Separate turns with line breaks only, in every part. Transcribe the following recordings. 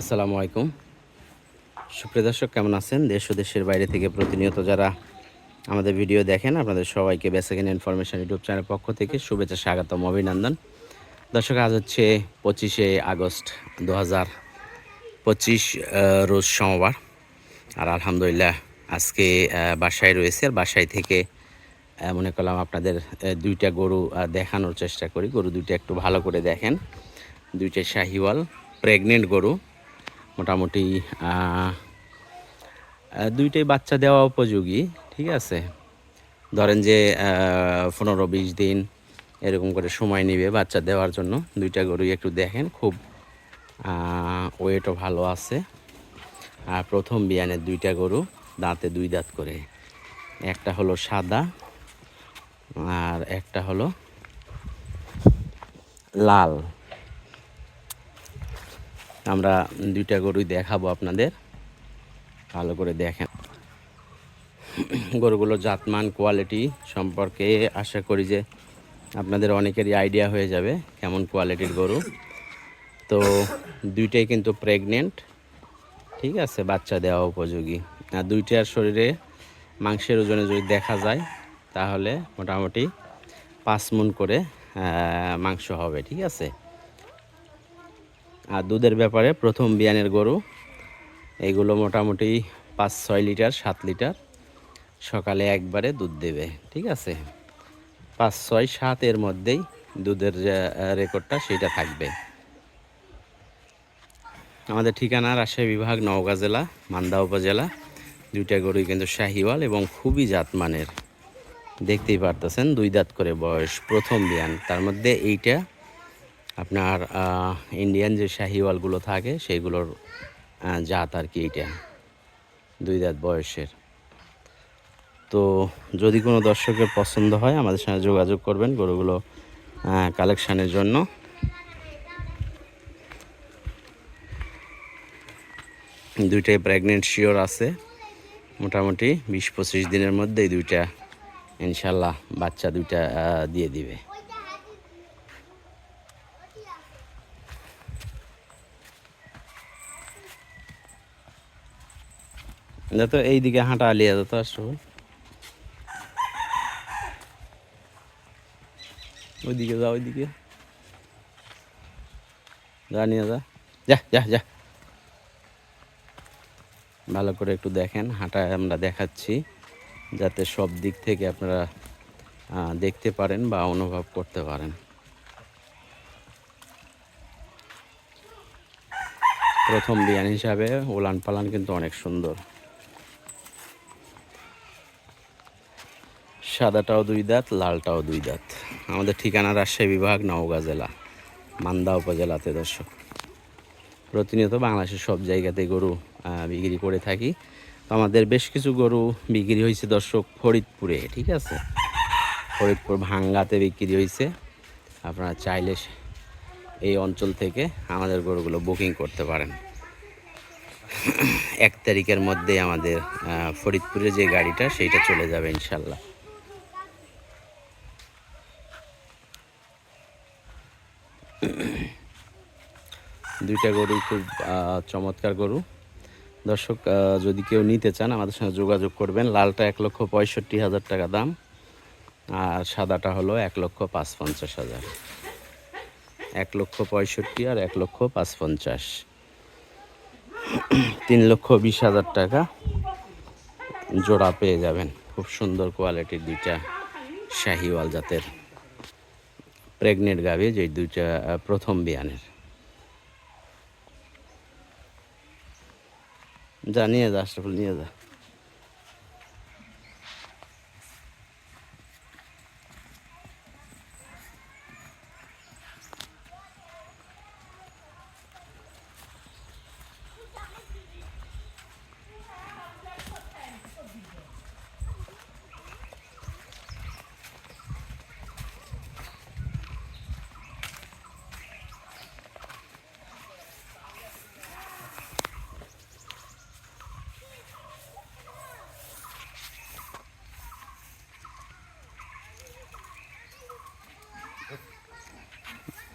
আসসালামু আলাইকুম। সুপ্রিয় দর্শক, কেমন আছেন? দেশ ও দেশের বাইরে থেকে প্রতিনিয়ত যারা আমাদের ভিডিও দেখেন, আপনাদের সবাইকে বেসেকেন্ড ইনফরমেশন ইউটিউব চ্যানেলের পক্ষ থেকে শুভেচ্ছা, স্বাগতম, অভিনন্দন। দর্শক, আজ হচ্ছে পঁচিশে আগস্ট দু হাজার পঁচিশ রোজ সোমবার। আর আলহামদুলিল্লাহ, আজকে বাসায় রয়েছে। আর বাসায় থেকে মনে করলাম আপনাদের দুইটা গরু দেখানোর চেষ্টা করি। গরু দুইটা একটু ভালো করে দেখেন। দুইটা শাহিওয়াল প্রেগনেন্ট গরু। মোটামুটি দুইটাই বাচ্চা দেওয়া উপযোগী, ঠিক আছে? ধরেন যে পনেরো বিশ দিন এরকম করে সময় নেবে বাচ্চা দেওয়ার জন্য। দুইটা গরুই একটু দেখেন, খুব ওয়েটও ভালো আছে। আর প্রথম বিয়ানের দুইটা গরু, দাঁতে দুই দাঁত করে। একটা হলো সাদা, আর একটা হলো লাল। আমরা দুইটা গরুই দেখাবো আপনাদের। ভালো করে দেখেন। গরুগুলোর জাতমান কোয়ালিটি সম্পর্কে আশা করি যে আপনাদের অনেকেরই আইডিয়া হয়ে যাবে কেমন কোয়ালিটির গরু। তো দুইটাই কিন্তু প্রেগনেন্ট ঠিক আছে, বাচ্চা দেওয়া উপযোগী। আর দুইটার শরীরে মাংসের ওজনে যদি দেখা যায়, তাহলে মোটামুটি পাঁচ মন করে মাংস হবে, ঠিক আছে। আর দুধের ব্যাপারে প্রথম বিয়ানের গরু, এগুলো মোটামুটি পাঁচ, ছয় লিটার, সাত লিটার। সকালে একবারে দুধ দেবে, ঠিক আছে? পাঁচ, ছয়, সাত এর মধ্যেই দুধের যে রেকর্ডটা সেটা থাকবে। আমাদের ঠিকানা রাজশাহী বিভাগ, নওগাঁ জেলা, মান্দা উপজেলা। দুইটা গরুই কিন্তু শাহিওয়াল এবং খুবই জাতমানের। দেখতেই পারতেছেন দুই দাঁত করে বয়স, প্রথম বিয়ান। তার মধ্যে এইটা আপনার ইন্ডিয়ান যে শাহিওয়ালগুলো থাকে সেগুলোর আহ, জাত আর কি এইটা দুই দাঁত বয়সের। তো যদি কোনো দর্শকের পছন্দ হয় আমাদের সঙ্গে যোগাযোগ করবেন গরুগুলো কালেকশানের জন্য। দুইটাই প্রেগনেন্ট শিওর আছে মোটামুটি বিশ পঁচিশ দিনের মধ্যেই দুইটা ইনশাল্লাহ বাচ্চা দুইটা দিয়ে দিবে। যা তো এইদিকে হাঁটা আলিয়া যেত আসো ওইদিকে যা ওইদিকে। যা, নিয়ে যা। যা যা যা। ভালো করে একটু দেখেন হাঁটায় আমরা দেখাচ্ছি, যাতে সব দিক থেকে আপনারা দেখতে পারেন বা অনুভব করতে পারেন। প্রথম বিয়ান হিসাবে ওলান পালান কিন্তু অনেক সুন্দর। সাদাটাও দুই দাঁত, লালটাও দুই দাঁত। আমাদের ঠিকানা রাজশাহী বিভাগ, নওগাঁ জেলা, মান্দা উপজেলাতে দর্শক। প্রতিনিয়ত বাংলাদেশের সব জায়গাতে গরু বিক্রি করে থাকি। তো আমাদের বেশ কিছু গরু বিক্রি হয়েছে দর্শক ফরিদপুরে, ঠিক আছে? ফরিদপুর ভাঙ্গাতে বিক্রি হয়েছে। আপনারা চাইলে এই অঞ্চল থেকে আমাদের গরুগুলো বুকিং করতে পারেন। এক তারিখের মধ্যে আমাদের ফরিদপুরে যে গাড়িটা, সেইটা চলে যাবে ইনশাল্লাহ দুইটা গরু খুব চমৎকার গরু। দর্শক যদি কেউ নিতে চান, আমাদের সঙ্গে যোগাযোগ করবেন। লালটা এক লক্ষ পঁয়ষট্টি হাজার টাকা দাম, আর সাদাটা হলো এক লক্ষ পাঁচ পঞ্চাশ হাজার। এক লক্ষ পঁয়ষট্টি আর এক লক্ষ পাঁচ পঞ্চাশ তিন লক্ষ বিশ হাজার টাকা জোড়া পেয়ে যাবেন। খুব সুন্দর কোয়ালিটির দুইটা শাহিওয়াল জাতের প্রেগনেন্ট গাভি যে দুইটা প্রথম বিয়ানের। যা, নিয়ে যা নিয়ে যা।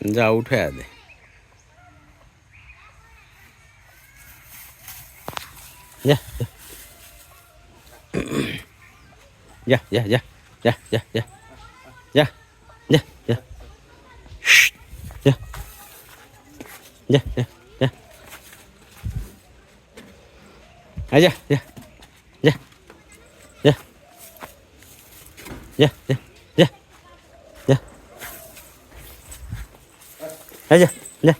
যা উঠে দে যা যা যা যা যা যা যা যা যা যা Shh. যা যা যা যা আয় যা যা যা যা যা যা 来去来。